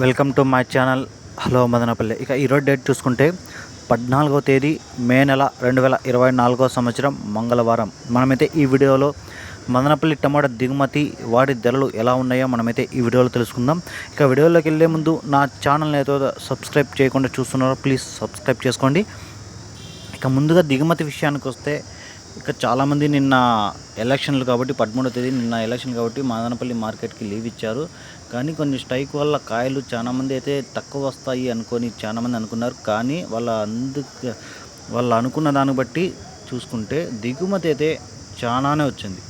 Welcome to my channel. Hello Madanapalle. ఇక ఈరోజు date చూసుకుంటే పద్నాలుగో తేదీ మే నెల రెండు వేల ఇరవై నాలుగో సంవత్సరం మంగళవారం. మనమైతే ఈ వీడియోలో మదనపల్లి టమాటా దిగుమతి వాటి ధరలు ఎలా ఉన్నాయో మనమైతే ఈ వీడియోలో తెలుసుకుందాం. ఇక వీడియోలోకి వెళ్ళే ముందు నా ఛానల్ని ఏదో సబ్స్క్రైబ్ చేయకుండా చూస్తున్నారో ప్లీజ్ సబ్స్క్రైబ్ చేసుకోండి. ఇక ముందుగా దిగుమతి విషయానికి వస్తే ఇక చాలామంది నిన్న ఎలక్షన్లు కాబట్టి పదమూడో తేదీ నిన్న ఎలక్షన్ కాబట్టి మాదనపల్లి మార్కెట్కి లీవ్ ఇచ్చారు. కానీ కొన్ని స్ట్రైక్ వల్ల కాయలు చాలామంది అయితే తక్కువ వస్తాయి అనుకొని చాలామంది అనుకున్నారు. కానీ వాళ్ళ అందుకు వాళ్ళు అనుకున్న దాన్ని బట్టి చూసుకుంటే దిగుమతి అయితే చాలానే వచ్చింది.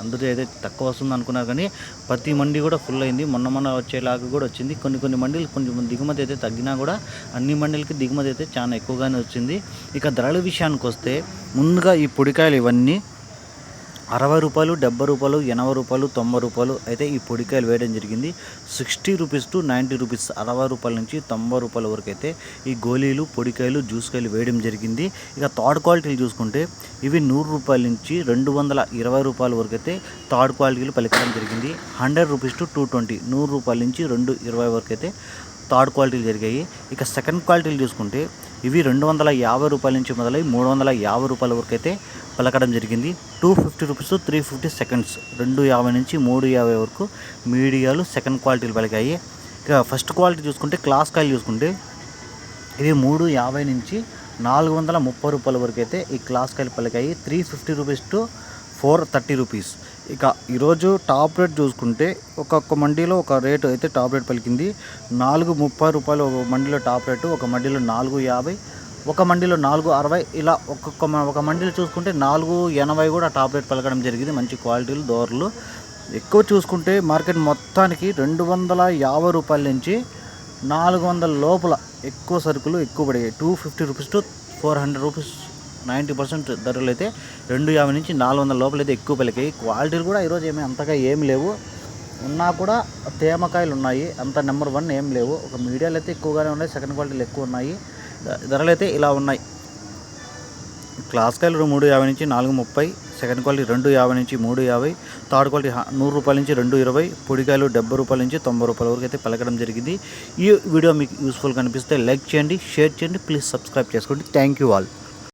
అందరూ అయితే తక్కువ వస్తుంది అనుకున్నారు కానీ ప్రతి మండి కూడా ఫుల్ అయింది. మొన్న మొన్న వచ్చేలాగా కూడా వచ్చింది. కొన్ని కొన్ని మండీలు కొంచెం దిగుమతి అయితే తగ్గినా కూడా అన్ని మండీలకి దిగుమతి అయితే చాలా ఎక్కువగానే వచ్చింది. ఇక ధరల విషయానికి వస్తే ముందుగా ఈ పొడికాయలు ఇవన్నీ అరవై రూపాయలు డెబ్బై రూపాయలు ఎనభై రూపాయలు తొంభై రూపాయలు అయితే ఈ పొడికాయలు వేయడం జరిగింది. Sixty rupees to ninety rupees అరవై రూపాయల నుంచి తొంభై రూపాయల వరకు అయితే ఈ గోళీలు పొడికాయలు జ్యూస్కాయలు వేయడం జరిగింది. ఇక థర్డ్ క్వాలిటీలు చూసుకుంటే ఇవి నూరు రూపాయల నుంచి రెండు వందల ఇరవై రూపాయల వరకు అయితే థర్డ్ క్వాలిటీలు పలికడం జరిగింది. Hundred rupees to two twenty నూరు రూపాయల నుంచి రెండు ఇరవై వరకు అయితే థర్డ్ క్వాలిటీలు జరిగాయి. ఇక సెకండ్ క్వాలిటీలు చూసుకుంటే ఇవి రెండు వందల యాభై రూపాయల నుంచి మొదలై మూడు వందల యాభై రూపాయల వరకు అయితే పలకడం జరిగింది. Two fifty rupees three fifty seconds రెండు యాభై నుంచి మూడు యాభై వరకు మీడియాలు సెకండ్ క్వాలిటీలు పలికాయి. ఇక ఫస్ట్ క్వాలిటీ చూసుకుంటే క్లాస్ కాయలు చూసుకుంటే ఇవి మూడు యాభై నుంచి నాలుగు వందల ముప్పై రూపాయల వరకు అయితే ఈ క్లాస్ కాయలు పలికాయి. Three fifty rupees to four thirty rupees. ఇక ఈరోజు టాప్ రేట్ చూసుకుంటే ఒక్కొక్క మండీలో ఒక రేటు అయితే టాప్ రేట్ పలికింది. నాలుగు ముప్పై రూపాయలు ఒక మండీలో టాప్ రేటు ఒక మండీలో నాలుగు యాభై ఒక మండీలో నాలుగు అరవై ఇలా ఒక్కొక్క ఒక మండీలో చూసుకుంటే నాలుగు ఎనభై కూడా టాప్ రేట్ పలకడం జరిగింది. మంచి క్వాలిటీలు దోరలు ఎక్కువ చూసుకుంటే మార్కెట్ మొత్తానికి రెండు వందల యాభై రూపాయల నుంచి నాలుగు వందల లోపల ఎక్కువ సరుకులు ఎక్కువ పడిగాయి two fifty rupees to four hundred rupees ninety percent ధరలు అయితే రెండు యాభై నుంచి నాలుగు వందల లోపల అయితే ఎక్కువ పలికాయి క్వాలిటీలు కూడా ఈరోజు ఏమి అంతగా ఏం లేవు. ఉన్నా కూడా తేమకాయలు ఉన్నాయి. అంత నెంబర్ వన్ ఏం లేవు. ఒక మీడియాలు అయితే ఎక్కువగానే ఉన్నాయి. సెకండ్ క్వాలిటీలు ఎక్కువ ఉన్నాయి. ధరలు అయితే ఇలా ఉన్నాయి. క్లాస్ కాయలు మూడు యాభై నుంచి నాలుగు ముప్పై సెకండ్ క్వాలిటీ రెండు యాభై నుంచి మూడు యాభై థర్డ్ క్వాలిటీ నూరు రూపాయల నుంచి రెండు ఇరవై పొడికాయలు డెబ్బై రూపాయల నుంచి తొంభై రూపాయల వరకు అయితే పలకడం జరిగింది. ఈ వీడియో మీకు యూస్ఫుల్ కనిపిస్తే లైక్ చేయండి షేర్ చేయండి ప్లీజ్ సబ్స్క్రైబ్ చేసుకోండి. Thank you all.